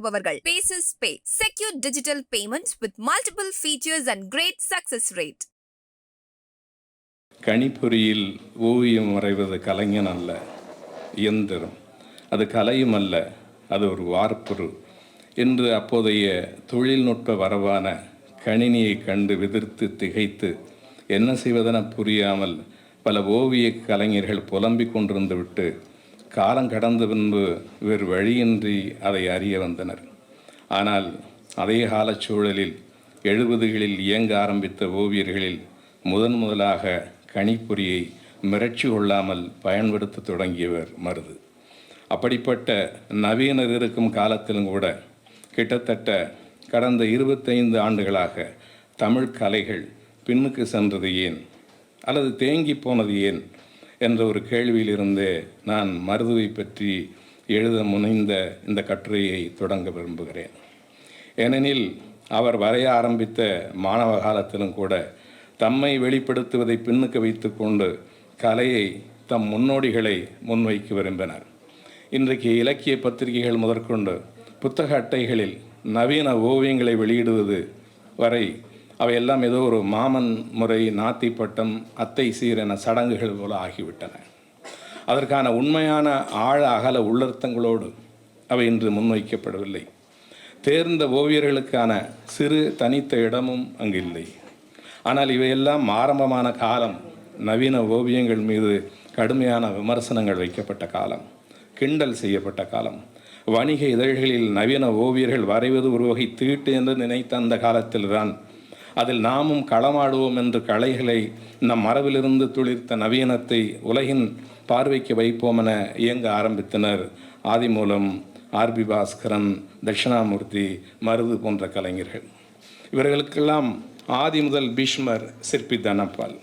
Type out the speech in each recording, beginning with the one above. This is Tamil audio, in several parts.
வழங்குபவர்கள். Bases pay secure digital payments with multiple features and great success rate கணிப்பொறியில் ஓவியம் வரைவது கலைஞன் அல்ல இயந்திரம். அது கலையும் அல்ல அது ஒரு வார்ப்புரு. என்று அப்போதைய தொழில்நுட்ப வரவான கணினியை கண்டு விதிர்த்து திகைத்து என்ன செய்வதென புரியாமல் பல ஓவிய கலைஞர்கள் புலம்பிக் கொண்டிருந்து விட்டு காலம் கடந்த பின்பு வேறு வழியின்றி அதை அறிய வந்தனர். ஆனால் அதே காலச் சூழலில் எழுபதுகளில் இயங்க ஆரம்பித்த ஓவியர்களில் முதன் முதலாக கணிப்பொறியை மிரட்சி கொள்ளாமல் பயன்படுத்த தொடங்கியவர் மருது. அப்படிப்பட்ட நவீனர் இருக்கும் காலத்திலும் கூட கிட்டத்தட்ட கடந்த இருபத்தைந்து ஆண்டுகளாக தமிழ் கலைகள் பின்னுக்கு சென்றது ஏன்? அல்லது தேங்கி போனது ஏன்? என்ற ஒரு கேள்வியிலிருந்து நான் மருதுவை பற்றி எழுத முனைந்த இந்த கட்டுரையை தொடங்க விரும்புகிறேன். ஏனெனில் அவர் வரைய ஆரம்பித்த மாணவ காலத்திலும் கூட தம்மை வெளிப்படுத்துவதை பின்னுக்கு வைத்துக்கொண்டு கலையை தம் முன்னோடிகளை முன்வைக்க விரும்பினார். இன்றைக்கு இலக்கிய பத்திரிகைகள் முதற்கொண்டு புத்தக அட்டைகளில் நவீன ஓவியங்களை வெளியிடுவது வரை அவையெல்லாம் ஏதோ ஒரு மாமன் முறை நாத்தி பட்டம் அத்தை சீர் என சடங்குகள் போல ஆகிவிட்டன. அதற்கான உண்மையான ஆழ அகல உள்ளர்த்தங்களோடு அவை இன்று முன்வைக்கப்படவில்லை. தேர்ந்த ஓவியர்களுக்கான சிறு தனித்த இடமும் அங்கு இல்லை ஆனால் இவையெல்லாம் ஆரம்பமான காலம் நவீன ஓவியங்கள் மீது கடுமையான விமர்சனங்கள் வைக்கப்பட்ட காலம் கிண்டல் செய்யப்பட்ட காலம். வணிக இதழ்களில் நவீன ஓவியர்கள் வரைவது ஒரு வகை தீட்டு என்று நினைத்த அந்த காலத்தில்தான் அதில் நாமும் களமாடுவோம் என்று கலைகளை நம் மரபிலிருந்து துளிர்த்த நவீனத்தை உலகின் பார்வைக்கு வைப்போம் என இயங்க ஆரம்பித்தனர். ஆதிமூலம் ஆர்பி பாஸ்கரன் தட்சிணாமூர்த்தி மருது போன்ற கலைஞர்கள். இவர்களுக்கெல்லாம் ஆதி முதல் பீஷ்மர் சிற்பி தனப்பால்.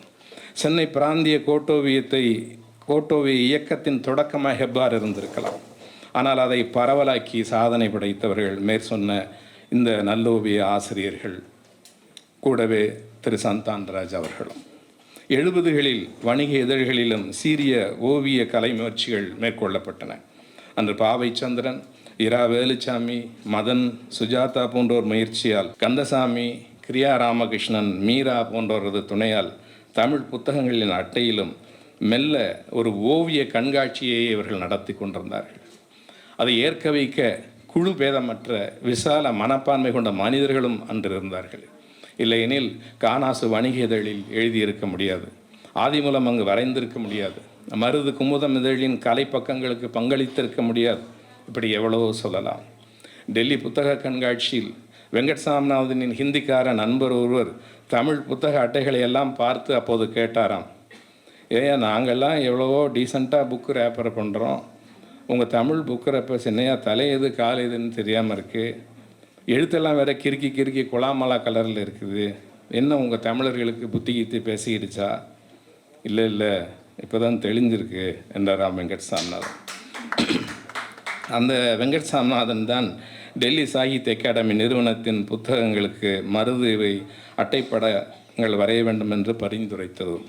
சென்னை பிராந்திய கோட்டோவியத்தை கோட்டோவிய இயக்கத்தின் தொடக்கமாக எவ்வாறு இருந்திருக்கலாம்? ஆனால் அதை பரவலாக்கி சாதனை படைத்தவர்கள் மேற்சொன்ன இந்த நல்லோவிய ஆசிரியர்கள் கூடவே திரு சந்தான்ராஜ் அவர்களும். எழுபதுகளில் வணிக இதழ்களிலும் சீரிய ஓவிய கலை முயற்சிகள் மேற்கொள்ளப்பட்டன. அன்று பாவை சந்திரன் இரா வேலுச்சாமி மதன் சுஜாதா போன்றோர் முயற்சியால் கந்தசாமி கிரியா ராமகிருஷ்ணன் மீரா போன்றோரது துணையால் தமிழ் புத்தகங்களின் அட்டையிலும் மெல்ல ஒரு ஓவிய கண்காட்சியை இவர்கள் நடத்தி கொண்டிருந்தார்கள். அதை ஏற்க வைக்க குழு பேதமற்ற விசால மனப்பான்மை கொண்ட மனிதர்களும் அன்று இருந்தார்கள். இல்லையெனில் காணாசு வணிக இதழில் எழுதியிருக்க முடியாது. ஆதிமூலம் அங்கு வரைந்திருக்க முடியாது. மருது குமுதம் இதழின் கலை பக்கங்களுக்கு பங்களித்திருக்க முடியாது. இப்படி எவ்வளவோ சொல்லலாம். டெல்லி புத்தக கண்காட்சியில் வெங்கட் சாமிநாதனின் ஹிந்திக்கார நண்பர் ஒருவர் தமிழ் புத்தக அட்டைகளை எல்லாம் பார்த்து அப்போது கேட்டாராம் ஏன் நாங்கள்லாம் எவ்வளவோ டீசெண்டாக புக்கு ரேப்பர் பண்ணுறோம் உங்கள் தமிழ் புக்கு ரேப்பர் சின்னையா தலை எது கால் எதுன்னு தெரியாமல் இருக்குது எழுத்தெல்லாம் வேற கிறுக்கி கிறுக்கி குலாமலா கலரில் இருக்குது. என்ன உங்கள் தமிழர்களுக்கு புத்தி கீத்து பேசிக்கிடுச்சா? இல்லை இல்லை இப்போ தான் தெளிஞ்சிருக்கு என்றாராம் வெங்கட் சாமிநாதன் அந்த வெங்கட் சாமிநாதன் தான் டெல்லி சாகித்ய அகாடமி நிறுவனத்தின் புத்தகங்களுக்கு மருதுவை அட்டைப்படங்கள் வரைய வேண்டும் என்று பரிந்துரைத்ததும்.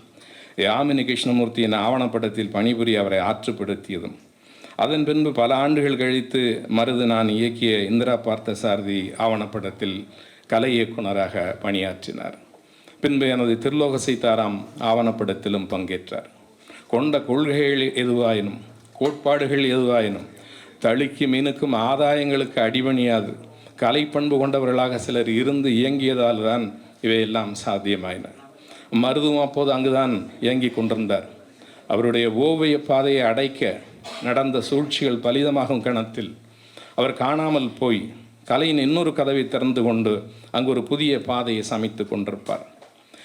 யாமினி கிருஷ்ணமூர்த்தியின் ஆவணப்படத்தில் பணிபுரிய அவரை ஆற்றுப்படுத்தியதும். அதன் பின்பு பல ஆண்டுகள் கழித்து மருது நான் இயக்கிய இந்திரா பார்த்தசாரதி ஆவணப்படத்தில் கலை இயக்குனராக பணியாற்றினார். பின்பு எனது திருலோக சீதாராம் ஆவணப்படத்திலும் பங்கேற்றார். கொண்ட கொள்கைகள் எதுவாயினும் கோட்பாடுகள் எதுவாயினும் தளிக்கு மீனுக்கும் ஆதாயங்களுக்கு அடிபணியாது கலை பண்பு கொண்டவர்களாக சிலர் இருந்து இயங்கியதால் தான் இவையெல்லாம் சாத்தியமாயின. மருதும் அப்போது அங்குதான் இயங்கி கொண்டிருந்தார். அவருடைய ஓவிய பாதையை அடைக்க நடந்த சூழ்ச்சிகள் பலிதமாகும் கணத்தில் அவர் காணாமல் போய் கலையின் இன்னொரு கதவை திறந்து கொண்டு அங்கு ஒரு புதிய பாதையை சமைத்து கொண்டிருப்பார்.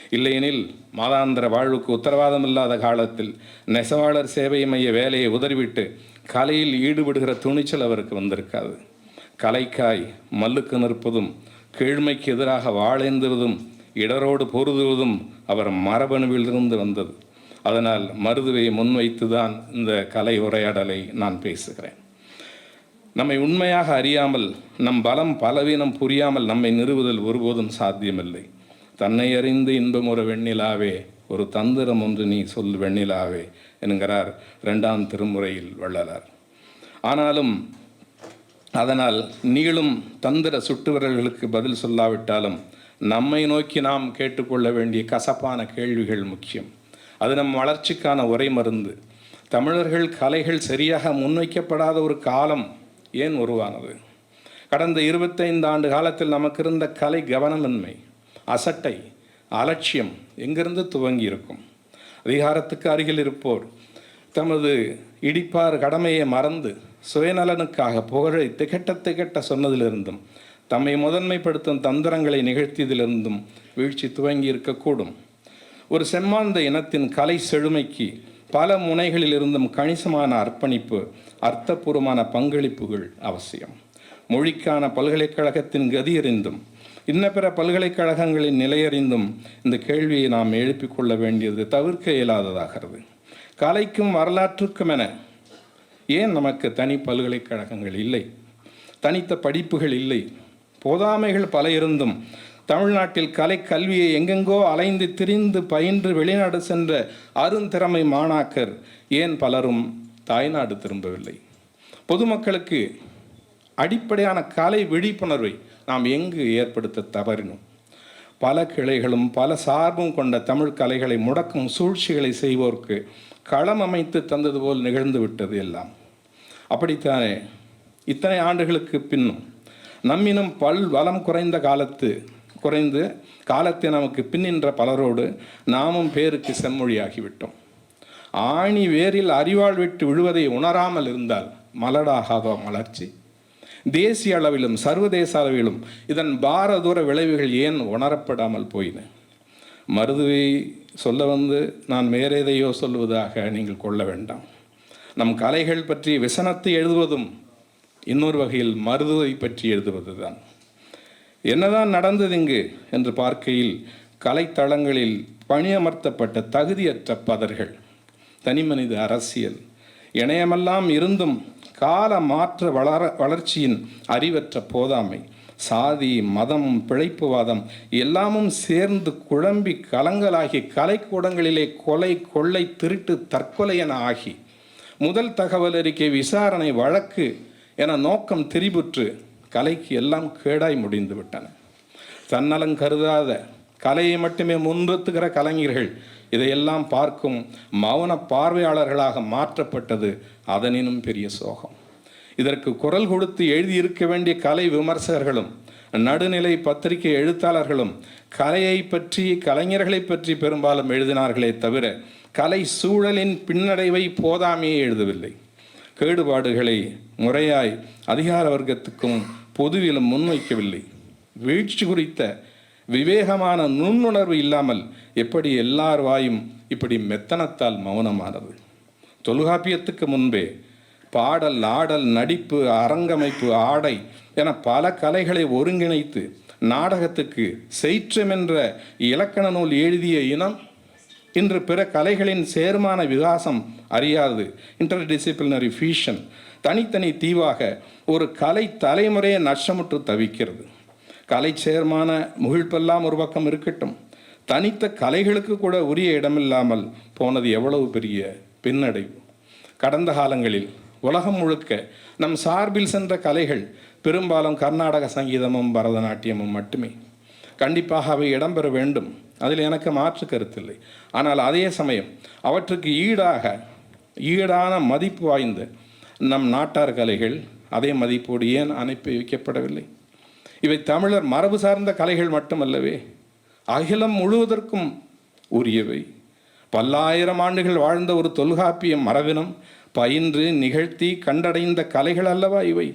இல்லையெனில் மாதாந்திர வாழ்வுக்கு உத்தரவாதம் இல்லாத காலத்தில் நெசவாளர் சேவை மைய வேலையை உதறிவிட்டு கலையில் ஈடுபடுகிற துணிச்சல் அவருக்கு வந்திருக்காது. கலைக்காய் மல்லுக்கு நிற்பதும் கீழ்மைக்கு எதிராக வாழேந்துவதும் இடரோடு பொருதுவதும் அவர் மரபணுவிலிருந்து வந்தது. அதனால் மருதுவை முன்வைத்து தான் இந்த கலை உரையாடலை நான் பேசுகிறேன். நம்மை உண்மையாக அறியாமல் நம் பலம் பலவீனம் புரியாமல் நம்மை நிறுவுதல் ஒருபோதும் சாத்தியமில்லை. தன்னை அறிந்து இன்பம் ஒரு வெண்ணிலாவே ஒரு தந்திரம் ஒன்று நீ சொல் வெண்ணிலாவே என்கிறார் இரண்டாம் திருமுறையில் வள்ளலார். ஆனாலும் அதனால் நீளும் தந்திர சுட்டுவரல்களுக்கு பதில் சொல்லாவிட்டாலும் நம்மை நோக்கி நாம் கேட்டுக்கொள்ள வேண்டிய கசப்பான கேள்விகள் முக்கியம். அது நம் வளர்ச்சிக்கான ஒரே மருந்து. தமிழர்கள் கலைகள் சரியாக முன்வைக்கப்படாத ஒரு காலம் ஏன் உருவானது? கடந்த இருபத்தைந்து ஆண்டு காலத்தில் நமக்கு இருந்த கலை கவனமின்மை அசட்டை அலட்சியம் எங்கிருந்து துவங்கி இருக்கும் அதிகாரத்துக்கு அருகில் இருப்போர் தமது இடிப்பார் கடமையை மறந்து சுயநலனுக்காக புகழை திகட்ட திகட்ட சொன்னதிலிருந்தும் தம்மை முதன்மைப்படுத்தும் தந்திரங்களை நிகழ்த்தியதிலிருந்தும் வீழ்ச்சி துவங்கி இருக்கக்கூடும் ஒரு செம்மாந்த இனத்தின் கலை செழுமைக்கு பல முனைகளில் இருந்தும் கணிசமான அர்ப்பணிப்பு அர்த்தபூர்வமான பங்களிப்புகள் அவசியம். மொழிக்கான பல்கலைக்கழகத்தின் கதியறிந்தும் இன்ன பிற பல்கலைக்கழகங்களின் நிலையறிந்தும் இந்த கேள்வியை நாம் எழுப்பிக் கொள்ள வேண்டியது தவிர்க்க இயலாததாகிறது. கலைக்கும் வரலாற்றுக்கும் என ஏன் நமக்கு தனி பல்கலைக்கழகங்கள் இல்லை? தனித்த படிப்புகள் இல்லை? போதாமைகள் பல இருந்தும் தமிழ்நாட்டில் கலை கல்வியை எங்கெங்கோ அலைந்து திரிந்து பயின்று வெளிநாடு சென்ற அருந்திறமை மாணாக்கர் ஏன் பலரும் தாய்நாடு திரும்பவில்லை? பொதுமக்களுக்கு அடிப்படையான கலை விழிப்புணர்வை நாம் எங்கு ஏற்படுத்த தவறினோம்? பல கிளைகளும் பல சார்பும் கொண்ட தமிழ் கலைகளை முடக்கும் சூழ்ச்சிகளை செய்வோருக்கு களம் அமைத்து தந்தது போல் நிகழ்ந்து விட்டது எல்லாம். அப்படித்தானே? இத்தனை ஆண்டுகளுக்கு பின்னும் நம்மினும் பல் வளம் குறைந்த காலத்து குறைந்து காலத்தை நமக்கு பின்னின்ற பலரோடு நாமும் பேருக்கு செம்மொழியாகிவிட்டோம். ஆணி வேரில் அறிவாள் விட்டு விழுவதை உணராமல் இருந்தால் மலடாகாத மலர்ச்சி? தேசிய அளவிலும் சர்வதேச அளவிலும் இதன் பாரதூர விளைவுகள் ஏன் உணரப்படாமல் போயின? மருதுவை சொல்ல வந்து நான் வேறேதையோ சொல்வதாக நீங்கள் கொள்ள வேண்டாம். நம் கலைகள் பற்றி விசனத்தை எழுதுவதும் இன்னொரு வகையில் மருதுவை பற்றி எழுதுவதுதான். என்னதான் நடந்தது இங்கு? என்று பார்க்கையில் கலைத்தளங்களில் பணியமர்த்தப்பட்ட தகுதியற்ற பதர்கள் தனிமனித அரசியல் இணையமெல்லாம் இருந்தும் கால மாற்ற வளர வளர்ச்சியின் அறிவற்ற போதாமை சாதி மதம் பிழைப்புவாதம் எல்லாமும் சேர்ந்து குழம்பி கலங்கலாகி கலைக்கூடங்களிலே கொலை கொள்ளை திருட்டு தற்கொலை என ஆகி முதல் தகவல் அறிக்கை விசாரணை வழக்கு என நோக்கம் திரிபுற்று கலைக்கு எல்லாம் கேடாய் முடிந்து விட்டன. தன்னலம் கருதாத கலையை மட்டுமே முன்றுத்துகிற கலைஞர்கள் இதையெல்லாம் பார்க்கும் மௌன பார்வையாளர்களாக மாற்றப்பட்டது அதனினும் பெரிய சோகம். இதற்கு குரல் கொடுத்து எழுதியிருக்க வேண்டிய கலை விமர்சகர்களும் நடுநிலை பத்திரிகை எழுத்தாளர்களும் கலையை பற்றி கலைஞர்களை பற்றி பெரும்பாலும் எழுதினார்களே தவிர கலை சூழலின் பின்னடைவை போதாமையே எழுதவில்லை. கேடுபாடுகளை முறையாய் அதிகார வர்க்கத்துக்கும் பொதுவிலும் முன்வைக்கவில்லை. வீழ்ச்சி குறித்த விவேகமான நுண்ணுணர்வு இல்லாமல் எப்படி எல்லார் வாயும் இப்படி மெத்தனத்தால் மௌனமானது? தொல்காப்பியத்துக்கு முன்பே பாடல் ஆடல் நடிப்பு அரங்கமைப்பு ஆடை என பல கலைகளை ஒருங்கிணைத்து நாடகத்துக்கு செய்ற்றம் என்ற இலக்கண நூல் எழுதிய இனம் இன்று பிற கலைகளின் சேர்மான விகாசம் அறியாது. இன்டர் டிசிப்ளினரி ஃபியூஷன் தனித்தனி தீவாக ஒரு கலை தலைமுறையை நஷ்டமுற்று தவிக்கிறது. கலை சேர்மான முகிழ்ப்பெல்லாம் ஒரு பக்கம் இருக்கட்டும். தனித்த கலைகளுக்கு கூட உரிய இடமில்லாமல் போனது எவ்வளவு பெரிய பின்னடைவு. கடந்த காலங்களில் உலகம் முழுக்க நம் சார்பில் சென்ற கலைகள் பெரும்பாலும் கர்நாடக சங்கீதமும் பரதநாட்டியமும் மட்டுமே. கண்டிப்பாக அவை இடம்பெற வேண்டும். அதில் எனக்கு மாற்று கருத்தில்லை. ஆனால் அதே சமயம் அவற்றுக்கு ஈடாக ஈடான மதிப்பு வாய்ந்த நம் நாட்டார் கலைகள் அதே மதிப்போடு ஏன் அனுப்பி வைக்கப்படவில்லை? இவை தமிழர் மரபு சார்ந்த கலைகள் மட்டுமல்லவே அகிலம் முழுவதற்கும் உரியவை. பல்லாயிரம் ஆண்டுகள் வாழ்ந்த ஒரு தொல்காப்பிய மரபினம் பயின்று நிகழ்த்தி கண்டடைந்த கலைகள் அல்லவா இவை?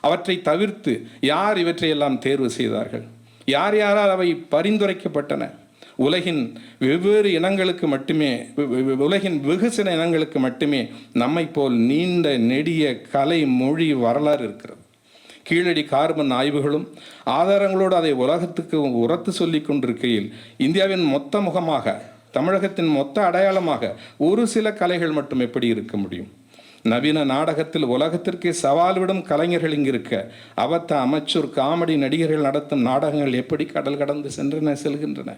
அவற்றை தவிர்த்து யார் இவற்றையெல்லாம் தேர்வு செய்தார்கள்? யார் யாரால் அவை பரிந்துரைக்கப்பட்டன? உலகின் வெவ்வேறு இனங்களுக்கு மட்டுமே உலகின் வெகு உலகின் இனங்களுக்கு மட்டுமே நம்மை போல் நீண்ட நெடிய கலை மொழி வரலாறு இருக்கிறது. கீழடி கார்பன் ஆய்வுகளும் ஆதாரங்களோடு அதை உலகத்துக்கு உரத்து சொல்லி கொண்டிருக்கையில் இந்தியாவின் மொத்த முகமாக தமிழகத்தின் மொத்த அடையாளமாக ஒரு சில கலைகள் மட்டும் எப்படி இருக்க முடியும்? நவீன நாடகத்தில் உலகத்திற்கே சவால் விடும் கலைஞர்கள் இங்கிருக்க அவத்த அமைச்சூர் காமெடி நடிகர்கள் நடத்தும் நாடகங்கள் எப்படி கடல் கடந்து சென்றன செல்கின்றன?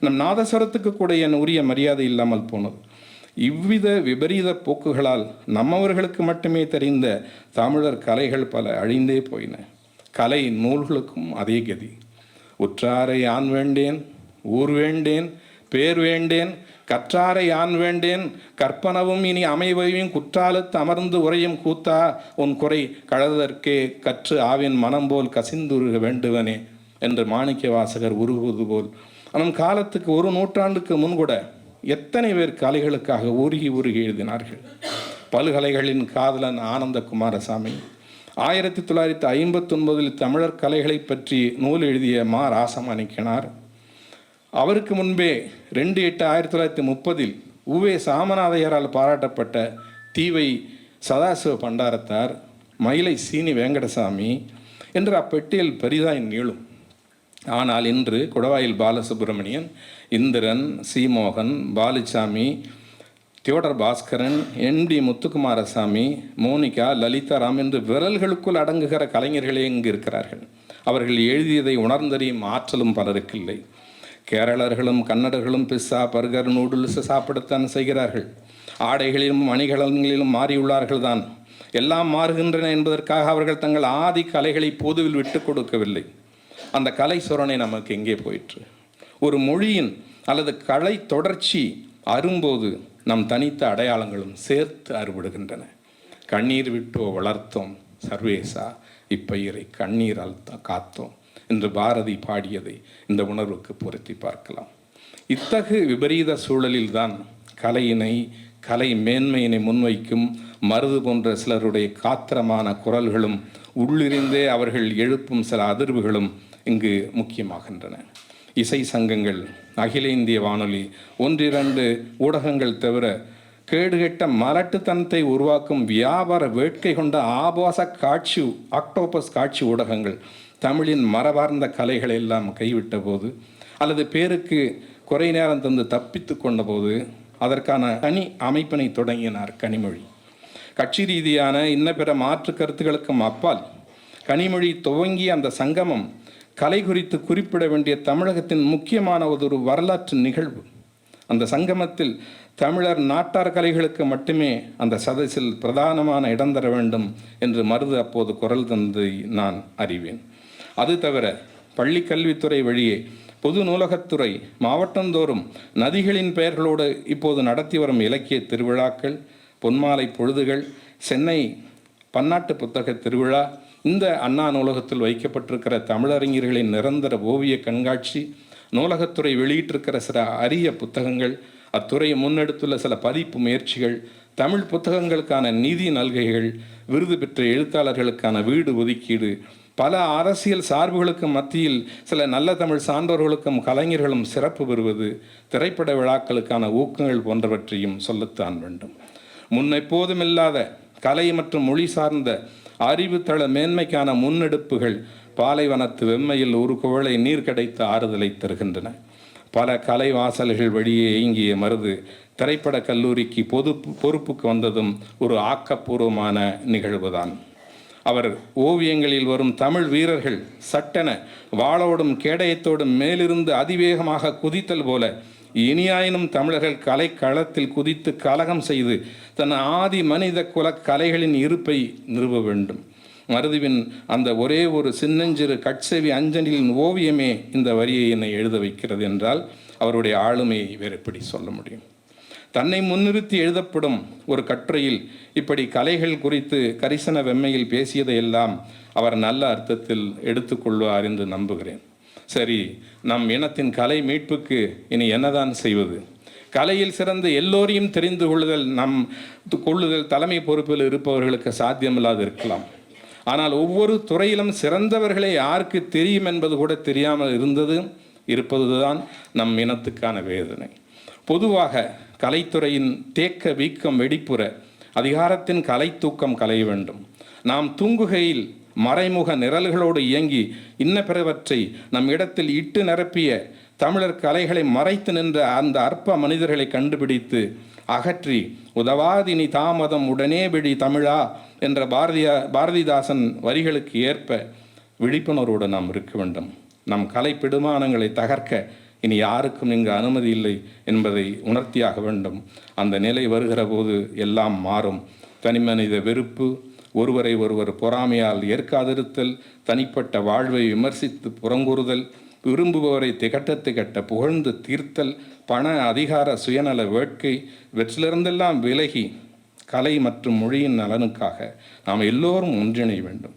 நம் நாதஸ்வரத்துக்கு கூட என் உரிய மரியாதை இல்லாமல் போனது. இவ்வித விபரீத போக்குகளால் நம்மவர்களுக்கு மட்டுமே தெரிந்த தமிழர் கலைகள் பல அழிந்தே போயின. கலை நூல்களுக்கும் அதே கதி. உற்றாரை ஆண் வேண்டேன் ஊர் வேண்டேன் பேர் வேண்டேன் கற்றாரை யான் வேண்டேன் கற்பனவும் இனி அமைவையும் குற்றாலத்து அமர்ந்து உரையும் கூத்தா உன் குறை கழதற்கே கற்று ஆவின் மனம் போல் கசிந்துருக வேண்டுவனே என்று மாணிக்க வாசகர் உருகுவது போல் நம் காலத்துக்கு ஒரு நூற்றாண்டுக்கு முன்கூட எத்தனை பேர் கலைகளுக்காக உருகி உருகி எழுதினார்கள்? பல்கலைகளின் காதலன் ஆனந்த குமாரசாமி. ஆயிரத்தி தொள்ளாயிரத்தி ஐம்பத்தொன்பதில் தமிழர் கலைகளை பற்றி நூல் எழுதிய மா. ராசமாணிக்கனார் அவருக்கு முன்பே ரெண்டு எட்டு ஆயிரத்தி தொள்ளாயிரத்தி முப்பதில் உவே சாமநாதையரால் பாராட்டப்பட்ட தீவை சதாசிவ பண்டாரத்தார் மயிலை சீனி வேங்கடசாமி என்ற அப்பெட்டியல் பெரிதாய் நீளும். ஆனால் இன்று குடவாயில் பாலசுப்ரமணியன் இந்திரன் சீமோகன் Balusamy Theodore Baskaran N D Muthukumaraswamy Monica Lalitharam என்று விரல்களுக்குள் அடங்குகிற கலைஞர்களே இங்கு இருக்கிறார்கள். அவர்கள் எழுதியதை உணர்ந்தறியும் ஆற்றலும் பலருக்கு இல்லை. கேரளர்களும் கன்னடர்களும் பிஸ்ஸா பர்கர் நூடுல்ஸ் சாப்பிடத்தான் செய்கிறார்கள். ஆடைகளிலும் அணிகலன்களிலும் மாறியுள்ளார்கள் தான். எல்லாம் மாறுகின்றன என்பதற்காக அவர்கள் தங்கள் ஆதி கலைகளை பொதுவில் விட்டு கொடுக்கவில்லை. அந்த கலை சுரணை நமக்கு எங்கே போயிற்று? ஒரு மொழியின் அல்லது கலை தொடர்ச்சி அரும்போது நம் தனித்த அடையாளங்களும் சேர்த்து அறுபடுகின்றன. கண்ணீர் விட்டோ வளர்த்தோம் சர்வேசா இப்பயிரை கண்ணீரால் த- காத்தோம். என்று பாரதி பாடியதை இந்த உணர்வுக்கு பொருத்தி பார்க்கலாம். இத்தகு விபரீத சூழலில்தான் கலையினை கலை மேன்மையினை முன்வைக்கும் மருது போன்ற சிலருடைய காத்திரமான குரல்களும் உள்ளிருந்தே அவர்கள் எழுப்பும் சில அதிர்வுகளும் இங்கு முக்கியமாகின்றன. இசை சங்கங்கள் அகில இந்திய வானொலி ஒன்றிரண்டு ஊடகங்கள் தவிர கேடுகெட்ட மலட்டுத்தனத்தை உருவாக்கும் வியாபார வேட்கை கொண்ட ஆபாச காட்சி ஆக்டோபஸ் காட்சி ஊடகங்கள் தமிழின் மரபார்ந்த கலைகளை எல்லாம் கைவிட்ட போது அல்லது பேருக்கு குறை நேரம் தந்து தப்பித்து கொண்ட போது அதற்கான தனி அமைப்பினை தொடங்கினார் கனிமொழி. கட்சி ரீதியான இன்ன பிற மாற்று கருத்துக்களுக்கும் அப்பால் கனிமொழி துவங்கிய அந்த சங்கமம் கலை குறித்து குறிப்பிட வேண்டிய தமிழகத்தின் முக்கியமான ஒரு வரலாற்று நிகழ்வு. அந்த சங்கமத்தில் தமிழர் நாட்டார் கலைகளுக்கு மட்டுமே அந்த சதஸில் பிரதானமான இடம் தர வேண்டும் என்று மருது அப்போது குரல் தந்ததை நான் அறிவேன். அது தவிர பள்ளி கல்வித்துறை வழியே பொது நூலகத்துறை மாவட்டந்தோறும் நதிகளின் பெயர்களோடு இப்போது நடத்தி வரும் இலக்கிய திருவிழாக்கள் பொன்மாலை பொழுதுகள் சென்னை பன்னாட்டு புத்தக திருவிழா இந்த அண்ணா நூலகத்தில் வைக்கப்பட்டிருக்கிற தமிழறிஞர்களின் நிரந்தர ஓவிய கண்காட்சி நூலகத்துறை வெளியிட்டிருக்கிற சில அரிய புத்தகங்கள் அத்துறையை முன்னெடுத்துள்ள சில பதிப்பு முயற்சிகள் தமிழ் புத்தகங்களுக்கான நிதி நல்கைகள் விருது பெற்ற எழுத்தாளர்களுக்கான வீடு ஒதுக்கீடு பல அரசியல் சார்புகளுக்கும் மத்தியில் சில நல்ல தமிழ் சான்றோர்களுக்கும் கலைஞர்களும் சிறப்பு பெறுவது திரைப்பட விழாக்களுக்கான ஊக்கங்கள் போன்றவற்றையும் சொல்லத்தான் வேண்டும். முன்னெப்போதும் இல்லாத கலை மற்றும் மொழி சார்ந்த அறிவுத்தள மேன்மைக்கான முன்னெடுப்புகள் பாலைவனத்து வெம்மையில் ஒரு குவளை நீர் கிடைத்த ஆறுதலை தருகின்றன. பல கலை வாசல்கள் வழியே இயங்கிய மருது திரைப்பட கல்லூரிக்கு பொது பொறுப்புக்கு வந்ததும் ஒரு ஆக்கப்பூர்வமான நிகழ்வுதான். அவர் ஓவியங்களில் வரும் தமிழ் வீரர்கள் சட்டென வாளோடும் கேடயத்தோடும் மேலிருந்து அதிவேகமாக குதித்தல் போல இனியாயினும் தமிழர்கள் கலை களத்தில் குதித்து கலகம் செய்து தன் ஆதி மனித குல கலைகளின் இருப்பை நிறுவ வேண்டும். மருதுவின் அந்த ஒரே ஒரு சின்னஞ்சிறு கட்செவி அஞ்சலின் ஓவியமே இந்த வரியை என்னை எழுத வைக்கிறது என்றால் அவருடைய ஆளுமையை வேறு எப்படி சொல்ல முடியும்? தன்னை முன்னிறுத்தி எழுதப்படும் ஒரு கட்டுரையில் இப்படி கலைகள் குறித்து கரிசன வெம்மையில் பேசியதையெல்லாம் அவர் நல்ல அர்த்தத்தில் எடுத்துக்கொள்வார் என்று நம்புகிறேன். சரி நம் இனத்தின் கலை மீட்புக்கு இனி என்னதான் செய்வது? கலையில் சிறந்த எல்லோரையும் தெரிந்து கொள்ளுதல் நம் கொள்ளுதல் தலைமை பொறுப்பில் இருப்பவர்களுக்கு சாத்தியமில்லாது இருக்கலாம். ஆனால் ஒவ்வொரு துறையிலும் சிறந்தவர்களே யாருக்கு தெரியும் என்பது கூட தெரியாமல் இருந்தது இருப்பதுதான் நம் இனத்துக்கான வேதனை. பொதுவாக கலைத்துறையின் தேக்க வீக்கம் வெடிப்புற அதிகாரத்தின் கலை தூக்கம் கலைய வேண்டும். நாம் தூங்குகையில் மறைமுக நிரல்களோடு இயங்கி இன்ன பிறவற்றை நம் இடத்தில் இட்டு நிரப்பிய தமிழர் கலைகளை மறைத்து நின்ற அந்த அற்ப மனிதர்களை கண்டுபிடித்து அகற்றி உதவாதினி தாமதம் உடனே விழி தமிழா என்ற பாரதியா பாரதிதாசன் வரிகளுக்கு ஏற்ப விழிப்புணர்வோடு நாம் இருக்க வேண்டும். நம் கலை பிடுமானங்களை தகர்க்க இனி யாருக்கும் இங்கு அனுமதி இல்லை என்பதை உணர்த்தியாக வேண்டும். அந்த நிலை வருகிற போது எல்லாம் மாறும். தனிமனித வெறுப்பு ஒருவரை ஒருவர் பொறாமையால் ஏற்காதிருத்தல் தனிப்பட்ட வாழ்வை விமர்சித்து புறங்கூறுதல் விரும்புபவரை திகட்ட திகட்ட புகழ்ந்து தீர்த்தல் பண அதிகார சுயநல வேட்கை வெற்றிலிருந்தெல்லாம் விலகி கலை மற்றும் மொழியின் நலனுக்காக நாம் எல்லோரும் ஒன்றிணை வேண்டும்.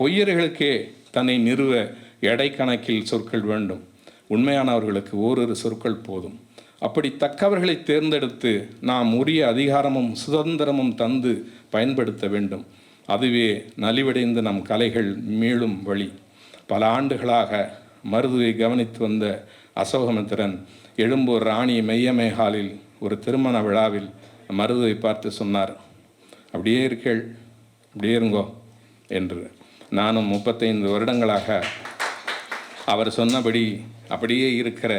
பொய்யர்களுக்கே தன்னை நிறுவ எடை கணக்கில் சொற்கள் வேண்டும். உண்மையானவர்களுக்கு ஓரிரு சொற்கள் போதும். அப்படி தக்கவர்களை தேர்ந்தெடுத்து நாம் உரிய அதிகாரமும் சுதந்திரமும் தந்து பயன்படுத்த வேண்டும். அதுவே நலிவடைந்த நம் கலைகள் மீளும் வழி. பல ஆண்டுகளாக மருதுவை கவனித்து வந்த அசோகமித்திரன் எழும்பூர் ராணி மெய்யமேகாலில் ஒரு திருமண விழாவில் மருதுவை பார்த்து சொன்னார். அப்படியே இருக்கேள் அப்படியே இருங்கோ என்று. நானும் முப்பத்தைந்து வருடங்களாக அவர் சொன்னபடி அப்படியே இருக்கிற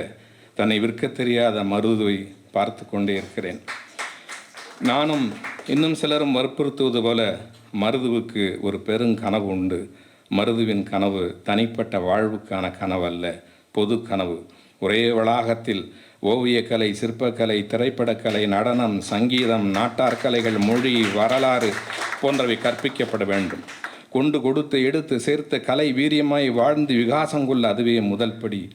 தன்னை விற்க தெரியாத மருதுவை பார்த்து கொண்டே இருக்கிறேன். நானும் இன்னும் சிலரும் வற்புறுத்துவது போல மருதுவுக்கு ஒரு பெருங்கனவு உண்டு. மருதுவின் கனவு தனிப்பட்ட வாழ்வுக்கான கனவல்ல பொது கனவு. ஒரே வளாகத்தில் ஓவியக்கலை சிற்பக்கலை திரைப்படக்கலை நடனம் சங்கீதம் நாட்டார் கலைகள் மொழி வரலாறு போன்றவை கற்பிக்கப்பட வேண்டும். கொண்டு கொடுத்து எடுத்து சேர்த்து கலை வீரியமாய் வாழ்ந்து விகாசம் கொள்ள அதுவே முதல் படி.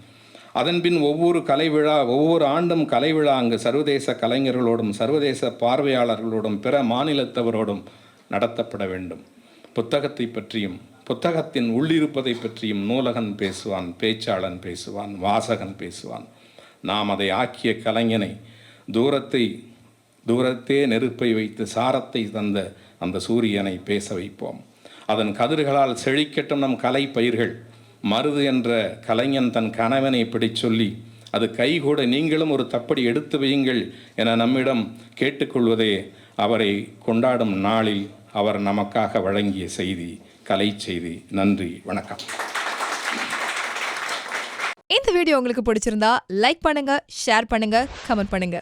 அதன்பின் ஒவ்வொரு கலை விழா ஒவ்வொரு ஆண்டும் கலை விழா அங்கு சர்வதேச கலைஞர்களோடும் சர்வதேச பார்வையாளர்களோடும் பிற மாநிலத்தவரோடும் நடத்தப்பட வேண்டும். புத்தகத்தை பற்றியும் புத்தகத்தின் உள்ளிருப்பதை பற்றியும் நூலகன் பேசுவான் பேச்சாளன் பேசுவான் வாசகன் பேசுவான். நாம் அதை ஆக்கிய கலைஞனை தூரத்தை தூரத்தே நெருப்பை வைத்து சாரத்தை தந்த அந்த சூரியனை பேச வைப்போம். அதன் கதிர்களால் செழிக்கட்டும் நம் கலை பயிர்கள். மருது என்ற கலைஞன் தன் கணவனை இப்படி சொல்லி அது கைகூட நீங்களும் ஒரு தப்படி எடுத்து வையுங்கள் என நம்மிடம் கேட்டுக்கொள்வதே அவரை கொண்டாடும் நாளில் அவர் நமக்காக வழங்கிய செய்தி கலை செய்தி. நன்றி வணக்கம். இந்த வீடியோ உங்களுக்கு பிடிச்சிருந்தா லைக் பண்ணுங்க ஷேர் பண்ணுங்க கமெண்ட் பண்ணுங்க.